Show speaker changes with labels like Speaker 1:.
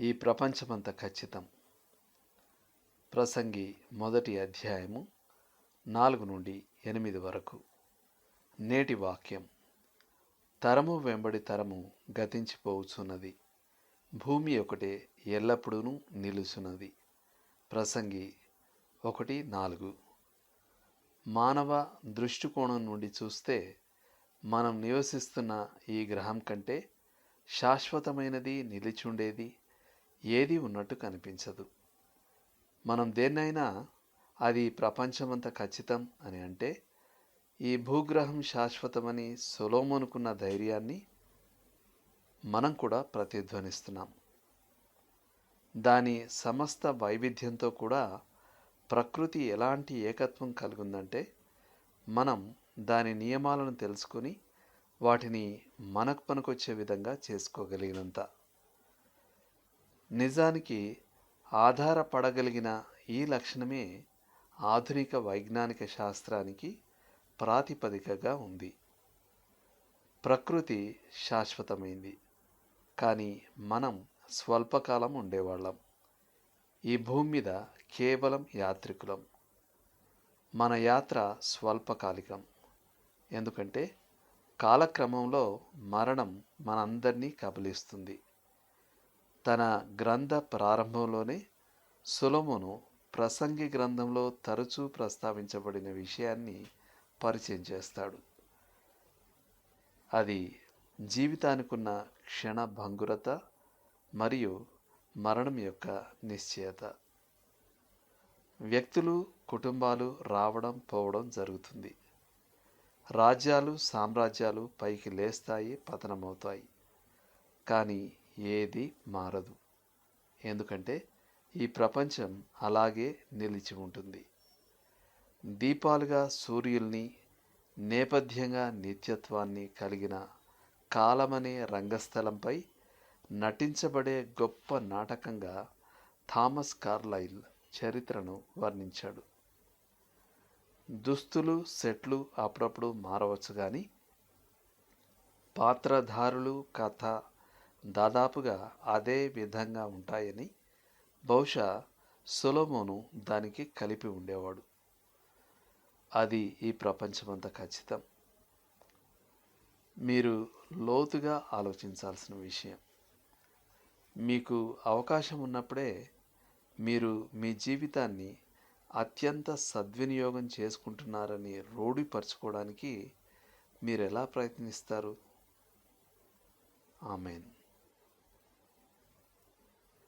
Speaker 1: ఈ ప్రపంచమంత ఖచ్చితం. ప్రసంగి మొదటి అధ్యాయము నాలుగు నుండి ఎనిమిది వరకు. నేటి వాక్యం. తరము వెంబడి తరము గతించిపోవచ్చున్నది భూమి ఒకటే ఎల్లప్పుడూ నిలుచున్నది. ప్రసంగి ఒకటి నాలుగు. మానవ దృష్టికోణం నుండి చూస్తే మనం నివసిస్తున్న ఈ గ్రహం కంటే శాశ్వతమైనది నిలిచుండేది ఏది ఉన్నట్టు కనిపించదు. మనం దేన్నైనా అది ప్రపంచమంత ఖచ్చితం అని అంటే ఈ భూగ్రహం శాశ్వతమని సొలోమోనుకున్న ధైర్యాన్ని మనం కూడా ప్రతిధ్వనిస్తున్నాం. దాని సమస్త వైవిధ్యంతో కూడా ప్రకృతి ఎలాంటి ఏకత్వం కలిగిందంటే మనం దాని నియమాలను తెలుసుకుని వాటిని మనకు పనికొచ్చే విధంగా చేసుకోగలిగినంత. నిజానికి ఆధారపడగలిగిన ఈ లక్షణమే ఆధునిక వైజ్ఞానిక శాస్త్రానికి ప్రాతిపదికగా ఉంది. ప్రకృతి శాశ్వతమైంది. కానీ మనం స్వల్పకాలం ఉండేవాళ్ళం. ఈ భూమి మీద కేవలం యాత్రికులం. మన యాత్ర స్వల్పకాలికం. ఎందుకంటే కాలక్రమంలో మరణం మనందరినీ కబలిస్తుంది. తన గ్రంథ ప్రారంభంలోనే సులమును ప్రసంగి గ్రంథంలో తరచూ ప్రస్తావించబడిన విషయాన్ని పరిచయం చేస్తాడు. అది జీవితానికున్న క్షణ భంగురత మరియు మరణం యొక్క నిశ్చయత. వ్యక్తులు కుటుంబాలు రావడం పోవడం జరుగుతుంది. రాజ్యాలు సామ్రాజ్యాలు పైకి లేస్తాయి పతనమవుతాయి. కానీ ఏది మారదు. ఎందుకంటే ఈ ప్రపంచం అలాగే నిలిచి ఉంటుంది. దీపాలుగా సూర్యుల్ని నేపథ్యంగా నిత్యత్వాన్ని కలిగిన కాలమనే రంగస్థలంపై నటించబడే గొప్ప నాటకంగా థామస్ కార్లైల్ చరిత్రను వర్ణించాడు. దుస్తులు సెట్లు అప్పుడప్పుడు మారవచ్చు కానీ పాత్రధారులు కథ దాదాపుగా అదే విధంగా ఉంటాయని బహుశా సులభమును దానికి కలిపి ఉండేవాడు. అది ఈ ప్రపంచమంత ఖచ్చితం. మీరు లోతుగా ఆలోచించాల్సిన విషయం. మీకు అవకాశం ఉన్నప్పుడే మీరు మీ జీవితాన్ని అత్యంత సద్వినియోగం చేసుకుంటున్నారని రూఢిపరచుకోవడానికి మీరు ఎలా ప్రయత్నిస్తారు? ఆమెను.